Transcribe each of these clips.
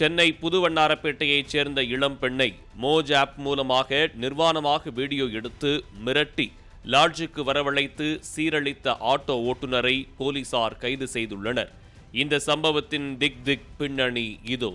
சென்னை புதுவண்ணாரப்பேட்டையைச் சேர்ந்த இளம் பெண்ணை மோஜ் ஆப் மூலமாக நிர்வாணமாக வீடியோ எடுத்து மிரட்டி லாட்ஜுக்கு வரவழைத்து சீரழித்த ஆட்டோ ஓட்டுநரை போலீசார் கைது செய்துள்ளனர். இந்த சம்பவத்தின் திக் திக் பின்னணி இதோ.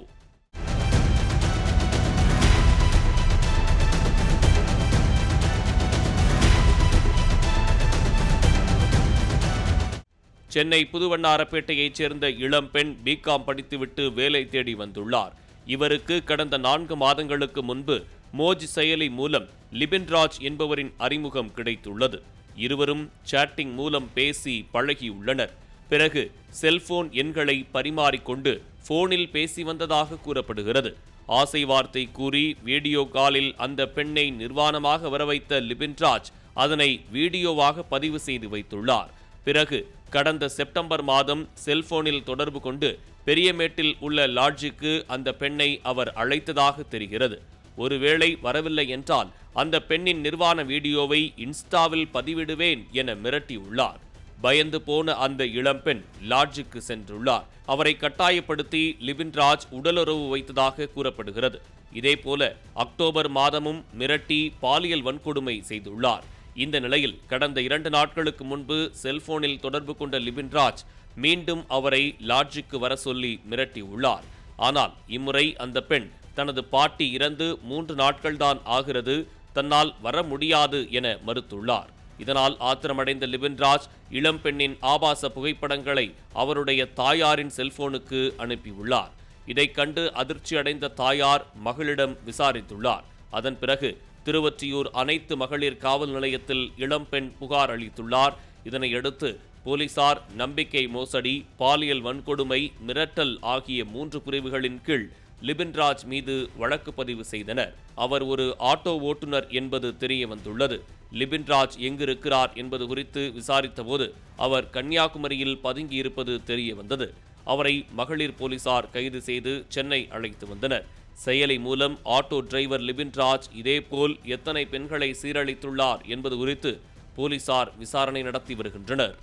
சென்னை புதுவண்ணாரப்பேட்டையைச் சேர்ந்த இளம்பெண் பிகாம் படித்துவிட்டு வேலை தேடி வந்துள்ளார். இவருக்கு கடந்த நான்கு மாதங்களுக்கு முன்பு மோஜ் செயலி மூலம் லிபின்ராஜ் என்பவரின் அறிமுகம் கிடைத்துள்ளது. இருவரும் சாட்டிங் மூலம் பேசி பழகியுள்ளனர். பிறகு செல்போன் எண்களை பரிமாறிக்கொண்டு போனில் பேசி வந்ததாக கூறப்படுகிறது. ஆசை வார்த்தை கூறி வீடியோ காலில் அந்த பெண்ணை நிர்வாணமாக வரவைத்த லிபின்ராஜ் அதனை வீடியோவாக பதிவு செய்து வைத்துள்ளார். பிறகு கடந்த செப்டம்பர் மாதம் செல்போனில் தொடர்பு கொண்டு பெரியமேட்டில் உள்ள லாட்ஜுக்கு அந்த பெண்ணை அவர் அழைத்ததாக தெரிகிறது. ஒருவேளை வரவில்லை என்றால் அந்த பெண்ணின் நிர்வாண வீடியோவை இன்ஸ்டாவில் பதிவிடுவேன் என மிரட்டியுள்ளார். பயந்து போன அந்த இளம்பெண் லாட்ஜுக்கு சென்றுள்ளார். அவரை கட்டாயப்படுத்தி லிபின்ராஜ் உடலுறவு வைத்ததாக கூறப்படுகிறது. இதேபோல அக்டோபர் மாதமும் மிரட்டி பாலியல் வன்கொடுமை செய்துள்ளார். இந்த நிலையில் கடந்த இரண்டு நாட்களுக்கு முன்பு செல்போனில் தொடர்பு கொண்ட லிபின்ராஜ் மீண்டும் அவரை லாட்ஜுக்கு வர சொல்லி மிரட்டியுள்ளார். ஆனால் இம்முறை அந்த பெண் தனது பாட்டி இறந்து மூன்று நாட்கள்தான் ஆகிறது தன்னால் வர முடியாது என மறுத்துள்ளார். இதனால் ஆத்திரமடைந்த லிபின்ராஜ் இளம் பெண்ணின் ஆபாச புகைப்படங்களை அவருடைய தாயாரின் செல்போனுக்கு அனுப்பியுள்ளார். இதைக் கண்டு அதிர்ச்சி அடைந்த தாயார் மகளிடம் விசாரித்துள்ளார். அதன் பிறகு திருவொற்றியூர் அனைத்து மகளிர் காவல் நிலையத்தில் இளம்பெண் புகார் அளித்துள்ளார். இதனையடுத்து போலீசார் நம்பிக்கை மோசடி பாலியல் வன்கொடுமை மிரட்டல் ஆகிய மூன்று பிரிவுகளின் கீழ் லிபின்ராஜ் மீது வழக்கு பதிவு செய்தனர். அவர் ஒரு ஆட்டோ ஓட்டுநர் என்பது தெரிய வந்துள்ளது லிபின்ராஜ் எங்கிருக்கிறார் என்பது குறித்து விசாரித்தபோது அவர் கன்னியாகுமரியில் பதுங்கியிருப்பது தெரிய வந்தது அவரை மகளிர் போலீசார் கைது செய்து சென்னை அழைத்து வந்தனர். செயலி மூலம் ஆட்டோ டிரைவர் லிபின்ராஜ் இதேபோல் எத்தனை பெண்களை சீரழித்துள்ளார் என்பது குறித்து போலீசார் விசாரணை நடத்தி வருகின்றனர்.